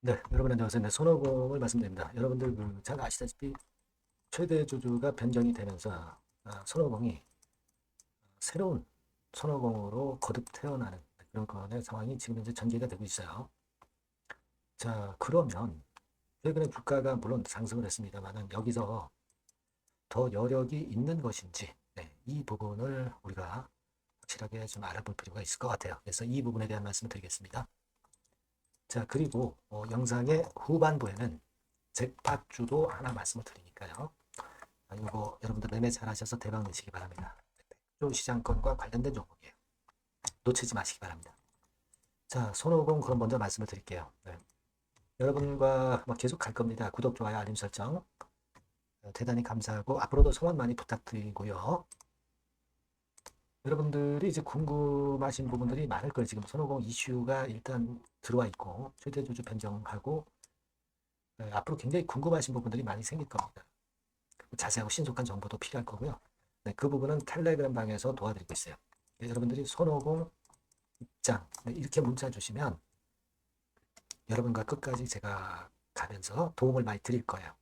네, 여러분 안녕하세요. 네, 손오공을 말씀드립니다. 여러분들 그 잘 아시다시피 최대 주주가 변경이 되면서 아, 손오공이 새로운 손오공으로 거듭 태어나는 그런 건의 상황이 지금 현재 전개가 되고 있어요. 자, 그러면 최근에 주가가 물론 상승을 했습니다만은 여기서 더 여력이 있는 것인지 네, 이 부분을 우리가 확실하게 좀 알아볼 필요가 있을 것 같아요. 그래서 이 부분에 대한 말씀을 드리겠습니다. 자, 그리고 어, 영상의 후반부에는 잭팟주도 하나 말씀을 드리니까요. 아, 이거 여러분들 매매 잘 하셔서 대박 내시기 바랍니다. 백조 시장권과 관련된 종목이에요. 놓치지 마시기 바랍니다. 자, 손오공 그럼 먼저 말씀을 드릴게요. 네. 여러분과 뭐 계속 갈 겁니다. 구독, 좋아요, 알림 설정 어, 대단히 감사하고 앞으로도 소원 많이 부탁드리고요. 여러분들이 이제 궁금하신 부분들이 많을 거예요. 지금 손오공 이슈가 일단 들어와 있고 최대 주주 변경하고 네, 앞으로 굉장히 궁금하신 부분들이 많이 생길 겁니다. 자세하고 신속한 정보도 필요할 거고요. 네, 그 부분은 텔레그램 방에서 도와드리고 있어요. 네, 여러분들이 손오공 입장 네, 이렇게 문자 주시면 여러분과 끝까지 제가 가면서 도움을 많이 드릴 거예요.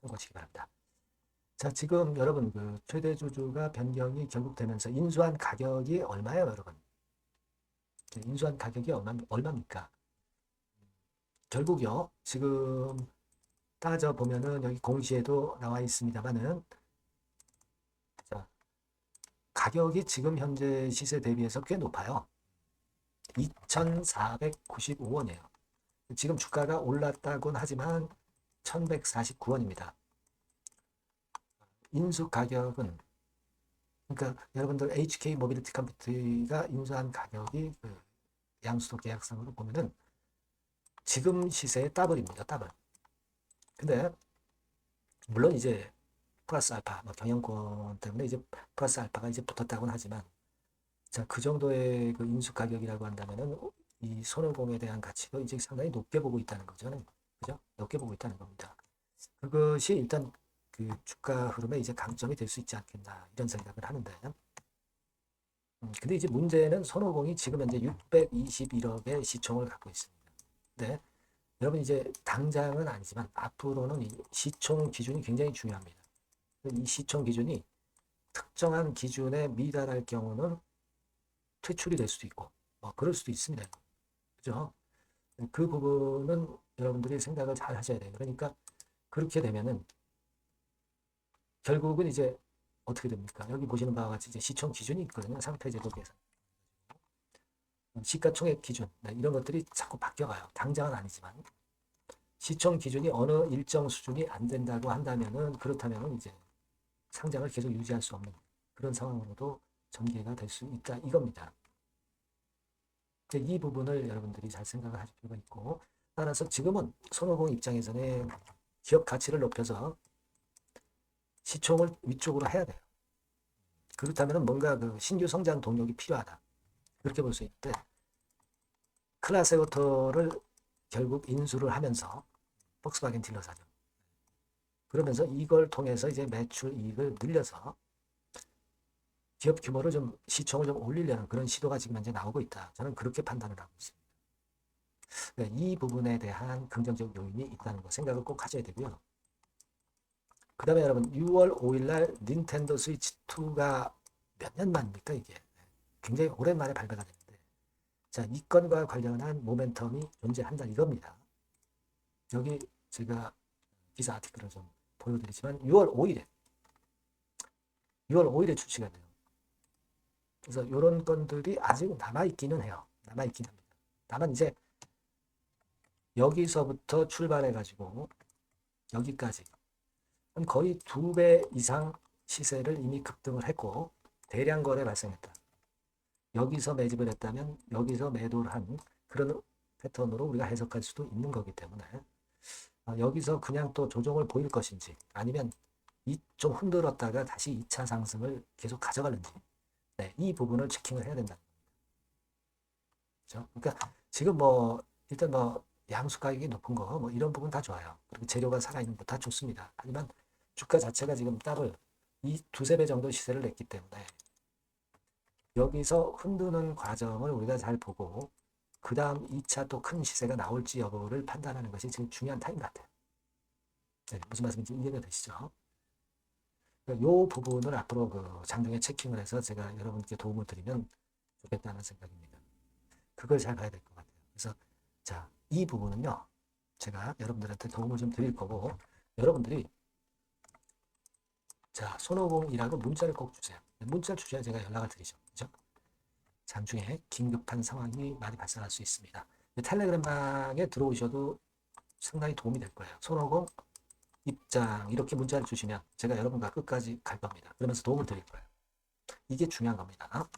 참고하시기 바랍니다. 자, 지금 여러분 그 최대 주주가 변경이 결국 되면서 인수한 가격이 얼마예요, 여러분? 네, 인수한 가격이 얼마, 얼마입니까? 결국요, 지금 따져 보면은 여기 공시에도 나와 있습니다만은 자, 가격이 지금 현재 시세 대비해서 꽤 높아요. 2,495원이에요. 지금 주가가 올랐다곤 하지만 1,149원입니다. 인수 가격은 그러니까 여러분들 HK 모빌리티 컴퓨터가 인수한 가격이 그 양수도 계약상으로 보면은 지금 시세의 더블입니다. 더블. 근데 물론 이제 플러스 알파 뭐 경영권 때문에 이제 플러스 알파가 이제 붙었다고는 하지만 자, 그 정도의 그 인수 가격이라고 한다면은 이 손해공에 대한 가치도 이제 상당히 높게 보고 있다는 거죠. 그죠? 높게 보고 있다는 겁니다. 그것이 일단 그 주가 흐름에 이제 강점이 될 수 있지 않겠나 이런 생각을 하는데 음, 근데 이제 문제는 손오공이 지금 현재 621억의 시총을 갖고 있습니다. 근데 여러분 이제 당장은 아니지만 앞으로는 이 시총 기준이 굉장히 중요합니다. 이 시총 기준이 특정한 기준에 미달할 경우는 퇴출이 될 수도 있고 뭐 그럴 수도 있습니다. 그죠? 그 부분은 여러분들이 생각을 잘 하셔야 돼요. 그러니까 그렇게 되면은 결국은 이제 어떻게 됩니까? 여기 보시는 바와 같이 이제 시총 기준이 있거든요. 상태 제도 계산. 시가총액 기준 네, 이런 것들이 자꾸 바뀌어가요. 당장은 아니지만 시총 기준이 어느 일정 수준이 안 된다고 한다면은 그렇다면은 이제 상장을 계속 유지할 수 없는 그런 상황으로도 전개가 될 수 있다 이겁니다. 이 부분을 여러분들이 잘 생각을 하실 필요가 있고 따라서 지금은 손오공 입장에서는 기업 가치를 높여서 시총을 위쪽으로 해야 돼요. 그렇다면 뭔가 그 신규 성장 동력이 필요하다. 그렇게 볼 수 있는데 클라스 오토를 결국 인수를 하면서 폭스바겐 딜러사죠. 그러면서 이걸 통해서 이제 매출 이익을 늘려서 기업 규모를 좀 시총을 좀 올리려는 그런 시도가 지금 현재 나오고 있다. 저는 그렇게 판단을 하고 있습니다. 네, 이 부분에 대한 긍정적 요인이 있다는 거 생각을 꼭 하셔야 되고요. 그 다음에 여러분 6월 5일 날 닌텐도 스위치 2가 몇 년 만입니까 이게? 굉장히 오랜만에 발매가 됐는데. 자 이 건과 관련한 모멘텀이 존재한다 이겁니다. 여기 제가 기사 아티클을 좀 보여드리지만 6월 5일에 6월 5일에 출시가 돼요. 그래서 이런 건들이 아직 남아있기는 해요. 남아있긴 합니다. 다만 이제 여기서부터 출발해 가지고 여기까지 거의 두 배 이상 시세를 이미 급등을 했고 대량 거래 발생했다. 여기서 매집을 했다면 여기서 매도를 한 그런 패턴으로 우리가 해석할 수도 있는 거기 때문에 어, 여기서 그냥 또 조정을 보일 것인지 아니면 이좀 흔들었다가 다시 2차 상승을 계속 가져갈는지 네, 이 부분을 체킹을 해야 된다. 그렇죠? 그러니까 지금 뭐 일단 뭐 양수 가격이 높은 거 뭐 이런 부분 다 좋아요. 그리고 재료가 살아있는 거 다 좋습니다. 하지만 주가 자체가 지금 더블 이 두세 배 정도 시세를 냈기 때문에 여기서 흔드는 과정을 우리가 잘 보고 그 다음 2차 또 큰 시세가 나올지 여부를 판단하는 것이 지금 중요한 타임 같아요. 네, 무슨 말씀인지 이해가 되시죠? 이 부분을 앞으로 그 장중에 체킹을 해서 제가 여러분께 도움을 드리면 좋겠다는 생각입니다. 그걸 잘 봐야 될 것 같아요. 그래서 자, 이 부분은요. 제가 여러분들한테 도움을 좀 드릴 거고 여러분들이 자, 손오공이라고 문자를 꼭 주세요. 문자를 주셔야 제가 연락을 드리죠. 그죠? 장중에 긴급한 상황이 많이 발생할 수 있습니다. 텔레그램 방에 들어오셔도 상당히 도움이 될 거예요. 손오공 입장 이렇게 문자를 주시면 제가 여러분과 끝까지 갈 겁니다. 그러면서 도움을 드릴 거예요. 이게 중요한 겁니다.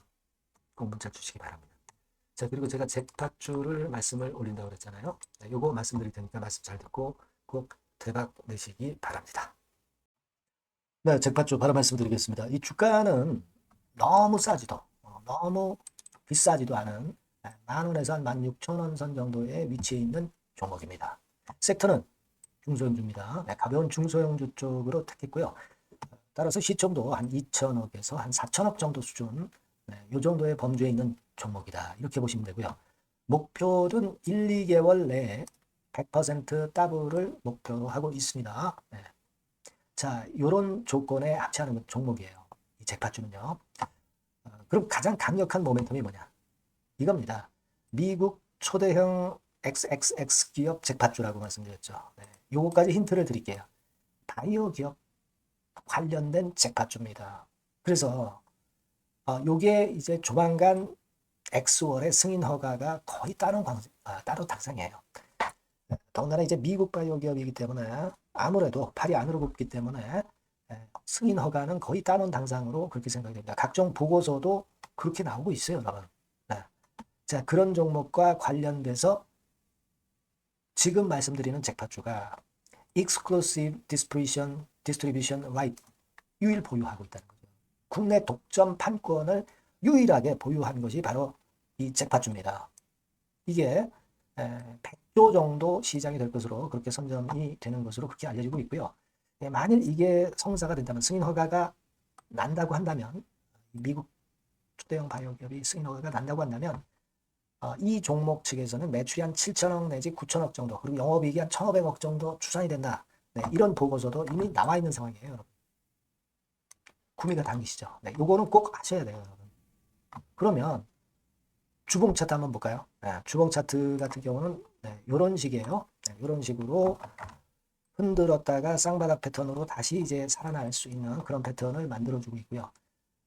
꼭 문자 주시기 바랍니다. 자 그리고 제가 잭팟주를 말씀을 올린다고 그랬잖아요. 네, 요거 말씀드릴 테니까 말씀 잘 듣고 꼭 대박 내시기 바랍니다. 네, 잭팟주 바로 말씀드리겠습니다. 이 주가는 너무 싸지도 어, 너무 비싸지도 않은 네, 만 원에서 한 만 육천 원 선 정도에 위치해 있는 종목입니다. 섹터는 중소형주입니다. 네, 가벼운 중소형주 쪽으로 택했고요. 따라서 시총도 한 2천억에서 한 4천억 정도 수준, 네, 이 정도의 범주에 있는 종목이다. 이렇게 보시면 되고요. 목표는 1, 2개월 내에 100% 더블을 목표로 하고 있습니다. 네. 자, 이런 조건에 합치하는 종목이에요. 이 잭팟주는요. 어, 그럼 가장 강력한 모멘텀이 뭐냐? 이겁니다. 미국 초대형 XXX 기업 잭팟주라고 말씀드렸죠. 네. 요거까지 힌트를 드릴게요. 바이오 기업 관련된 잭팟주입니다. 그래서 어, 요게 이제 조만간 엑스월의 승인 허가가 거의 따로 방, 아, 따로 당상이에요. 더군다나 이제 미국 바이오 기업이기 때문에 아무래도 팔이 안으로 굽기 때문에 예, 승인 허가는 거의 따놓은 당상으로 그렇게 생각이 됩니다. 각종 보고서도 그렇게 나오고 있어요, 여러분. 네. 자, 그런 종목과 관련돼서 지금 말씀드리는 잭팟주가 Exclusive Distribution, Distribution Right 유일 보유하고 있다는 거죠. 국내 독점 판권을 유일하게 보유한 것이 바로 이 잭팟주입니다. 이게 100 조 정도 시장이 될 것으로 그렇게 선점이 되는 것으로 그렇게 알려지고 있고요. 예, 만일 이게 성사가 된다면 승인 허가가 난다고 한다면 미국 초대형 바이오 기업이 승인 허가가 난다고 한다면 어, 이 종목 측에서는 매출이 한 7천억 내지 9천억 정도 그리고 영업이익이 한 1,500억 정도 추산이 된다. 네, 이런 보고서도 이미 나와 있는 상황이에요, 여러분. 구미가 당기시죠. 네, 요거는 꼭 아셔야 돼요, 여러분. 그러면 주봉 차트 한번 볼까요? 네, 주봉 차트 같은 경우는 네, 이런 식이에요. 네, 이런 식으로 흔들었다가 쌍바닥 패턴으로 다시 이제 살아날 수 있는 그런 패턴을 만들어주고 있고요.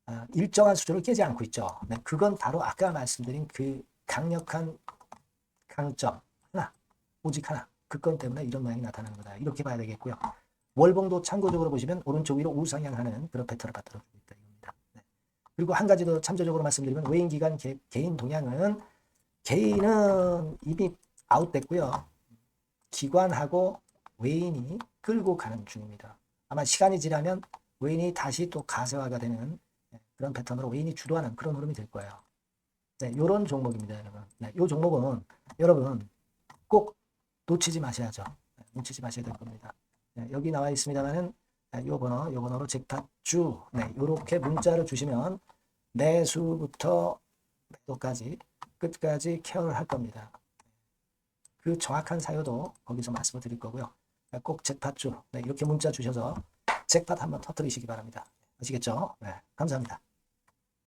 아, 일정한 수준을 깨지 않고 있죠. 네, 그건 바로 아까 말씀드린 그 강력한 강점 하나, 오직 하나. 그건 때문에 이런 모양이 나타나는 거다. 이렇게 봐야 되겠고요. 월봉도 참고적으로 보시면 오른쪽 위로 우상향하는 그런 패턴을 만들어주고 있다. 이겁니다. 네. 그리고 한 가지 더 참조적으로 말씀드리면 외인 기간 개, 개인 동향은 개인은 이미 아웃됐고요. 기관하고 외인이 끌고 가는 중입니다. 아마 시간이 지나면 외인이 다시 또 가세화가 되는 그런 패턴으로 외인이 주도하는 그런 흐름이 될 거예요. 네, 요런 종목입니다, 여러분. 네, 요 종목은 여러분 꼭 놓치지 마셔야죠. 네, 놓치지 마셔야 될 겁니다. 네, 여기 나와 있습니다만은 네, 요 번호, 요 번호로 잭팟주 네, 요렇게 문자를 주시면 매수부터 매도까지 끝까지 케어를 할 겁니다. 그 정확한 사유도 거기서 말씀을 드릴 거고요. 꼭 잭팟주 네, 이렇게 문자 주셔서 잭팟 한번 터뜨리시기 바랍니다. 아시겠죠? 네, 감사합니다.